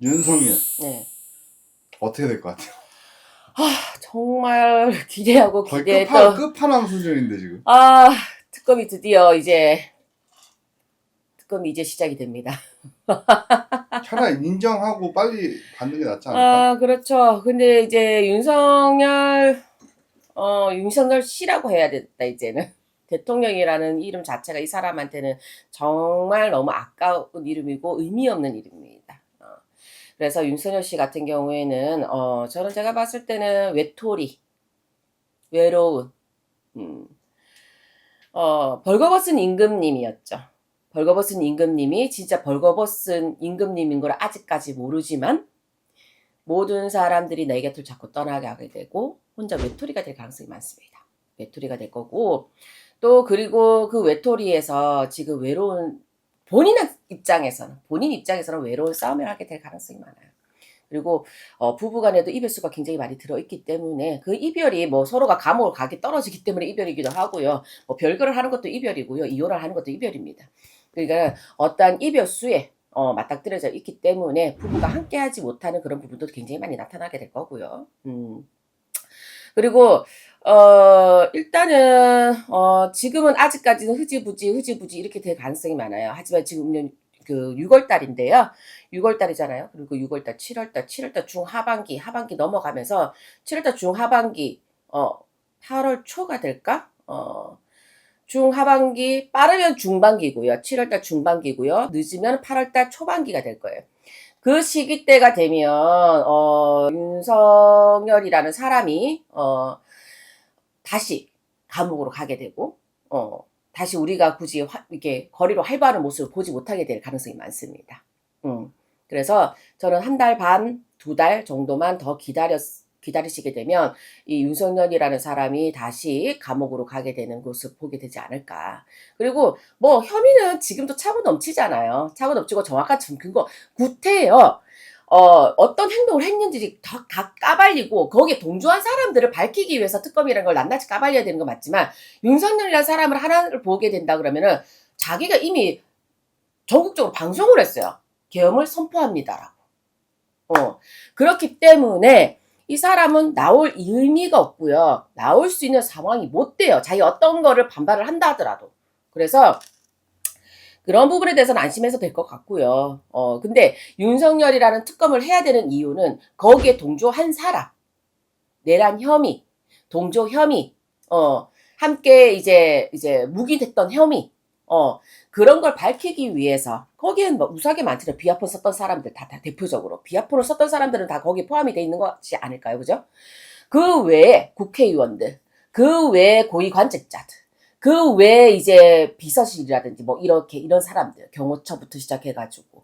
윤석열 네. 어떻게 될 것 같아요? 정말 기대하고 거의 기대했던 끝판, 끝판왕 수준인데 지금. 아 특검이 드디어 이제 특검이 이제 시작이 됩니다. 차라리 인정하고 빨리 받는 게 낫지 않을까? 아 그렇죠. 근데 이제 윤석열 어 윤석열 씨라고 해야 된다 이제는 대통령이라는 이름 자체가 이 사람한테는 정말 너무 아까운 이름이고 의미 없는 이름입니다. 어, 그래서 윤석열 씨 같은 경우에는 어 저는 제가 봤을 때는 외톨이, 외로운, 음, 어 벌거벗은 임금님이었죠. 벌거벗은 임금님이 진짜 벌거벗은 임금님인 걸 아직까지 모르지만 모든 사람들이 내 곁을 자꾸 떠나가게 되고 혼자 외톨이가 될 가능성이 많습니다. 외톨이가 될 거고 또 그리고 그 외톨이에서 지금 외로운 본인 입장에서는 본인 입장에서는 외로운 싸움을 하게 될 가능성이 많아요. 그리고 어, 부부간에도 이별 수가 굉장히 많이 들어있기 때문에 그 이별이 뭐 서로가 감옥을 가게 떨어지기 때문에 이별이기도 하고요. 뭐 별거를 하는 것도 이별이고요. 이혼을 하는 것도 이별입니다. 그러니까 어떠한 이별 수에 어, 맞닥뜨려져 있기 때문에 부부가 함께하지 못하는 그런 부분도 굉장히 많이 나타나게 될 거고요. 음. 그리고 어, 일단은 어, 지금은 아직까지는 흐지부지 흐지부지 이렇게 될 가능성이 많아요. 하지만 지금은 그 6월 달인데요. 6월 달이잖아요. 그리고 6월 달, 7월 달, 7월 달 중하반기, 하반기 넘어가면서 7월 달 중하반기 어 8월 초가 될까? 어 중하반기 빠르면 중반기고요. 7월 달 중반기고요. 늦으면 8월 달 초반기가 될 거예요. 그 시기 때가 되면 어 윤석열이라는 사람이 어 다시 감옥으로 가게 되고 어 다시 우리가 굳이 화, 이렇게 거리로 활발한 모습을 보지 못하게 될 가능성이 많습니다. 음. 그래서 저는 한 달 반, 두 달 정도만 더 기다렸, 기다리시게 되면 이 윤석열이라는 사람이 다시 감옥으로 가게 되는 것을 보게 되지 않을까. 그리고 뭐 혐의는 지금도 차고 넘치잖아요. 차고 넘치고 정확한 증거, 구태예요. 어, 어떤 행동을 했는지 다, 다 까발리고 거기에 동조한 사람들을 밝히기 위해서 특검이라는 걸 낱낱이 까발려야 되는 건 맞지만 윤석열이라는 사람을 하나를 보게 된다 그러면은 자기가 이미 전국적으로 방송을 했어요. 계엄을 선포합니다라고. 어, 그렇기 때문에 이 사람은 나올 의미가 없고요. 나올 수 있는 상황이 못 돼요. 자기 어떤 거를 반발을 한다 하더라도. 그래서 그런 부분에 대해서는 안심해서 될 것 같고요. 어, 근데 윤석열이라는 특검을 해야 되는 이유는 거기에 동조한 사람, 내란 혐의, 동조 혐의, 어, 함께 이제, 이제 묵인했던 혐의, 어, 그런 걸 밝히기 위해서, 거기엔 뭐 우사하게 많잖아요. 비아폰 썼던 사람들, 다, 다 대표적으로. 비아폰을 썼던 사람들은 다 거기에 포함이 돼 있는 것이 아닐까요? 그죠? 그 외에 국회의원들, 그 외에 고위 관직자들, 그 외에 이제 비서실이라든지 뭐 이렇게 이런 사람들 경호처부터 시작해가지고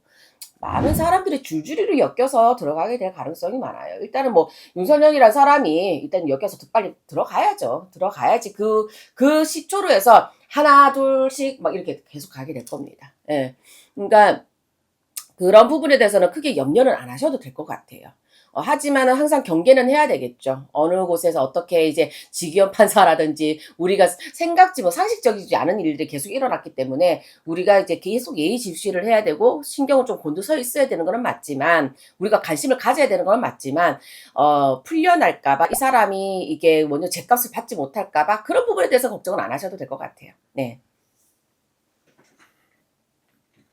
많은 사람들이 줄줄이로 엮여서 들어가게 될 가능성이 많아요. 일단은 뭐 윤석열이라는 사람이 일단 엮여서 더 빨리 들어가야죠. 들어가야지 그 그 시초로 해서 하나 둘씩 막 이렇게 계속 가게 될 겁니다. 예. 그러니까 그런 부분에 대해서는 크게 염려는 안 하셔도 될 것 같아요. 어, 하지만은 항상 경계는 해야 되겠죠. 어느 곳에서 어떻게 이제 직위원 판사라든지 우리가 생각지 뭐 상식적이지 않은 일들이 계속 일어났기 때문에 우리가 이제 계속 예의 집시를 해야 되고 신경을 좀 곤두서 있어야 되는 거는 맞지만 우리가 관심을 가져야 되는 거는 맞지만 어, 풀려날까봐 이 사람이 이게 먼저 제값을 받지 못할까봐 그런 부분에 대해서 걱정은 안 하셔도 될 것 같아요. 네.